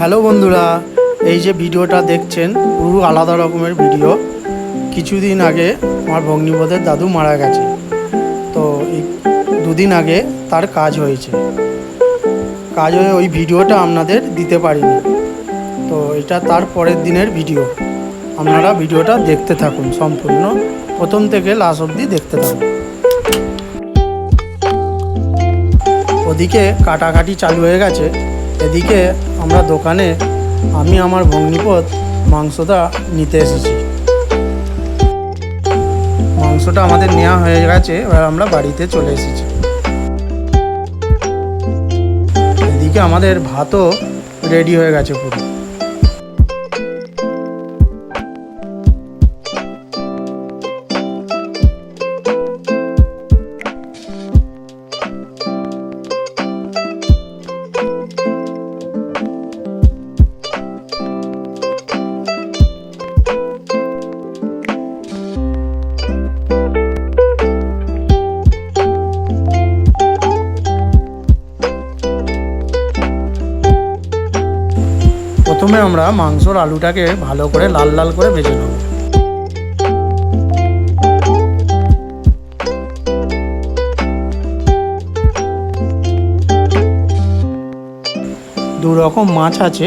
Hello বন্ধুরা, এই যে ভিডিওটা দেখছেন, পুরো আলাদা রকমের ভিডিও। কিছুদিন আগে আমার ভগ্নিপদের দাদু মারা গেছে। তো এই দুদিন আগে তার কাজ হয়েছে। কাজ হয়ে ওই ভিডিওটা আপনাদের দিতে পারিনি। তো এটা তার পরের দিনের ভিডিও। আপনারা ভিডিওটা দেখতে থাকুন সম্পূর্ণ। প্রথম থেকে লাস্ট অবধি দেখতে থাকুন। ওদিকে কাটাকাটি চালু হয়ে গেছে। এদিকে আমরা দোকানে আমি আমার ভগ্নিপথ মাংসটা নিতে এসেছি। মাংসটা আমাদের নেওয়া হয়ে গেছে, এবার আমরা বাড়িতে চলে এসেছি। এদিকে আমাদের ভাতও রেডি হয়ে গেছে পুরো। প্রথমে আমরা মাংসর আলুটাকে ভালো করে লাল লাল করে ভেজে নেব। দু রকম মাছ আছে,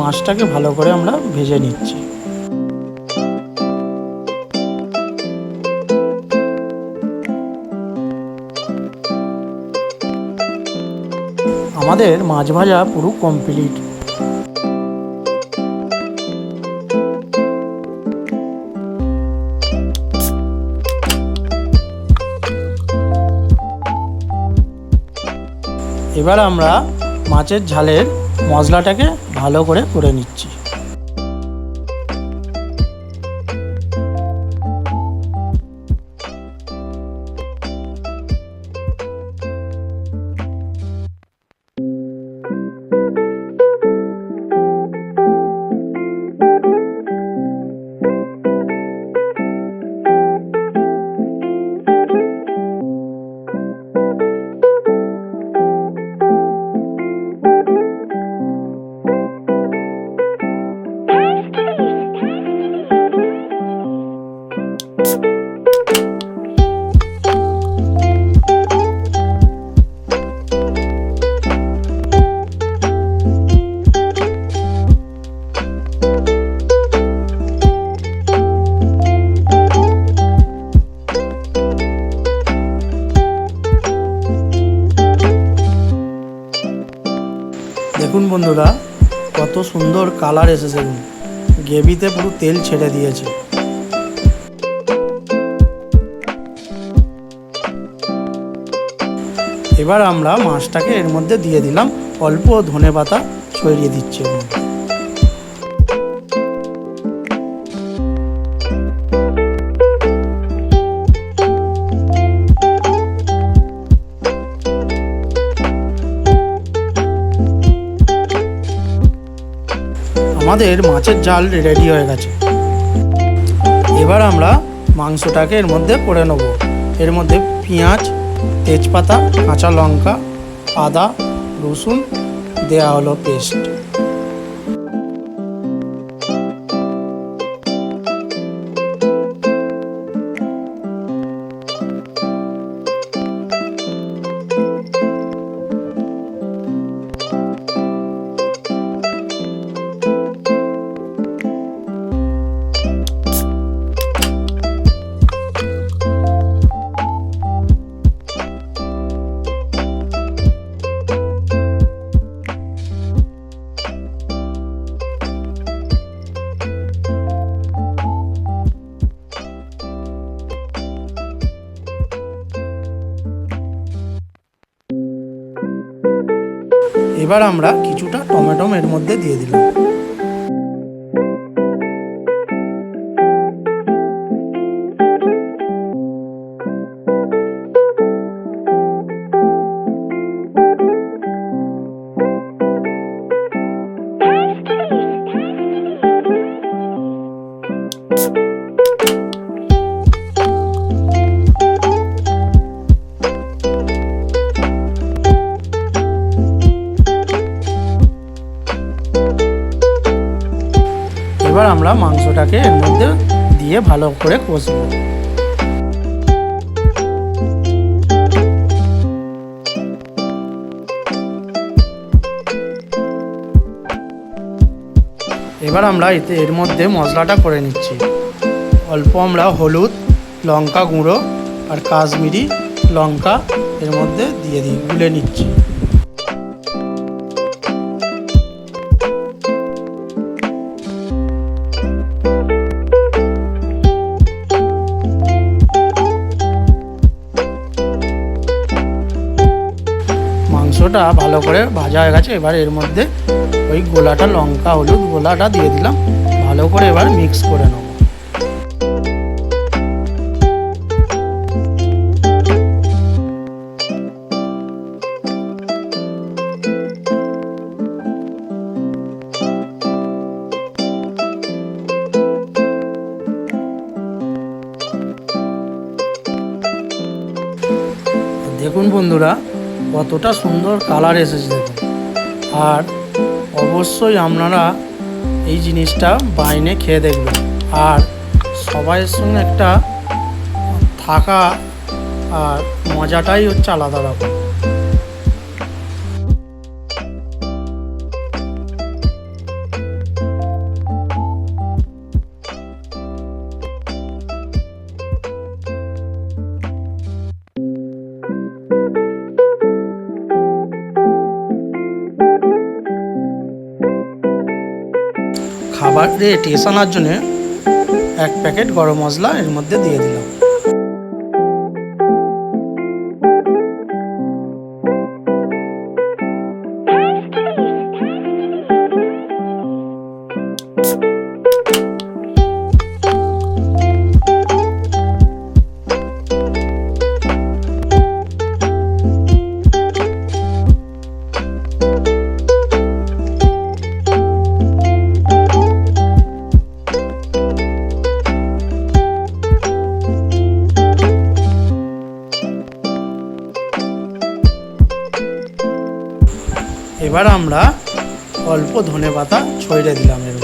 মাছটাকে ভালো করে আমরা ভেজে নিচ্ছি। আমাদের মাছ ভাজা পুরো কমপ্লিট এবার আমরা মাছের ঝালের মশলাটাকে ভালো করে করে নিচ্ছি। দেখুন বন্ধুরা, কত সুন্দর কালার এসেছে গেবিতে পুরো তেল ছেড়ে দিয়েছে। এবার আমরা মাছটাকে এর মধ্যে দিয়ে দিলাম, অল্প ধনে পাতা ছড়িয়ে দিচ্ছি। আমাদের মাছের জাল রেডি হয়ে গেছে। এবার আমরা মাংসটাকে এর মধ্যে করে নেব। এর মধ্যে পেঁয়াজ, তেজপাতা, কাঁচা লঙ্কা, আদা, রসুন দেওয়া হলো পেস্ট এবার আমরা কিছুটা টমেটো এর মধ্যে দিয়ে দিলাম। মাংসটাকে এর মধ্যে দিয়ে ভালো করে কষবো। এবার আমরা এতে এর মধ্যে মশলাটা করে নিচ্ছি। অল্প আমরা হলুদ, লঙ্কা গুঁড়ো আর কাশ্মীরি লঙ্কা এর মধ্যে দিয়ে দিই গুলে নিচ্ছি। মাংসটা ভালো করে ভাজা হয়ে গেছে। এবার এর মধ্যে ওই গোলাটা লঙ্কা, হলুদ গোলাটা দিয়ে দিলাম। ভালো করে এবার মিক্স করে নেব। কতটা সুন্দর কালার এসেছে দেখুন। আর অবশ্যই আপনারা এই জিনিসটা বাইনে খেয়ে দেখবেন। আর সবাইয়ের সঙ্গে একটা থাকা আর মজাটাই হচ্ছে আলাদা রকম। খাবারে টেস্ট সানার জন্য এক প্যাকেট গরম মশলা এর মধ্যে দিয়ে দিলাম। এবার আমরা অল্প ধনে পাতা ছড়িয়ে দিলাম এর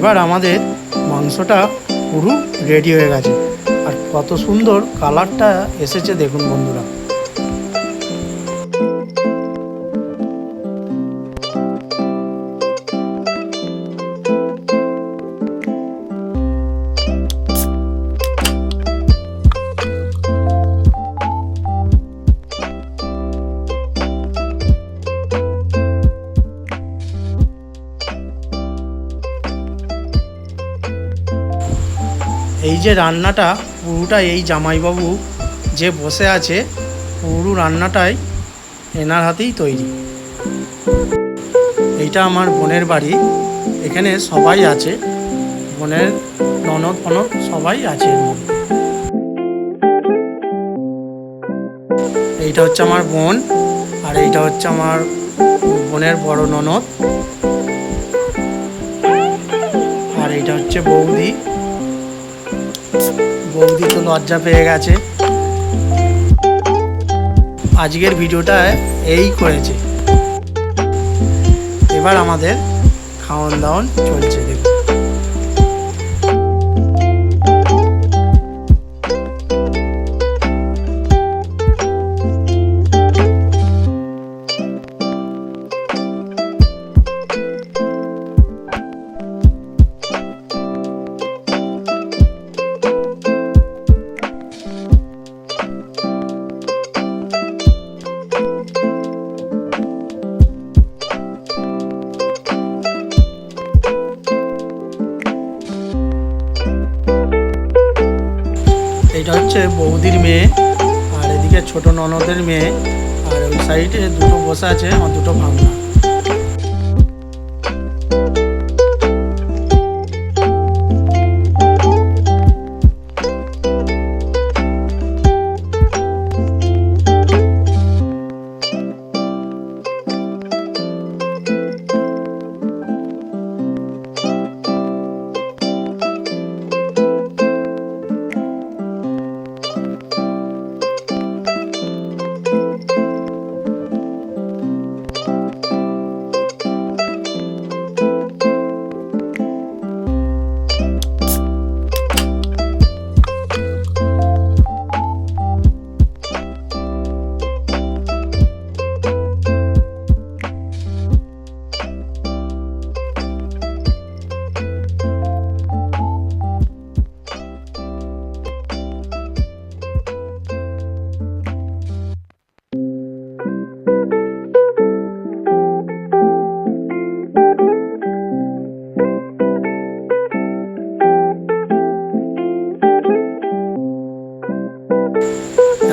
এবার আমাদের মাংসটা পুরো রেডি হয়ে গেছে। আর কত সুন্দর কালারটা এসেছে দেখুন বন্ধুরা। এই যে রান্নাটা, পুরোটা এই জামাইবাবু যে বসে আছে, পুরো রান্নাটাই এনার হাতেই তৈরি। এইটা আমার বোনের বাড়ি, এখানে সবাই আছে, বোনের ননদ ফনদ সবাই আছে এইটা হচ্ছে আমার বোন, আর এইটা হচ্ছে আমার বোনের বড় ননদ। আর এইটা হচ্ছে বৌদি। বৌদি তো লজ্জা পেয়ে গেছে। আজকের ভিডিওটা এই করেছে। এবার আমাদের খাওয়ান দাওয়ান চলছে, দেখুন। হচ্ছে বৌদির মেয়ে, আর এদিকে ছোট ননদের মেয়ে, আর ওই সাইডে দুটো বসে আছে, আমার দুটো ভাঙনা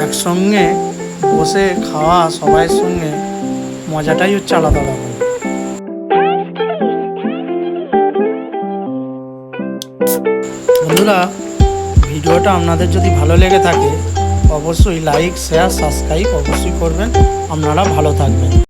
একসঙ্গে বসে খাওয়া সবাইয়ের সঙ্গে মজাটাই হচ্ছে আলাদা রকম। বন্ধুরা, ভিডিওটা আপনাদের যদি ভালো লেগে থাকে, অবশ্যই লাইক শেয়ার সাবস্ক্রাইব অবশ্যই করবেন। আপনারা ভালো থাকবেন।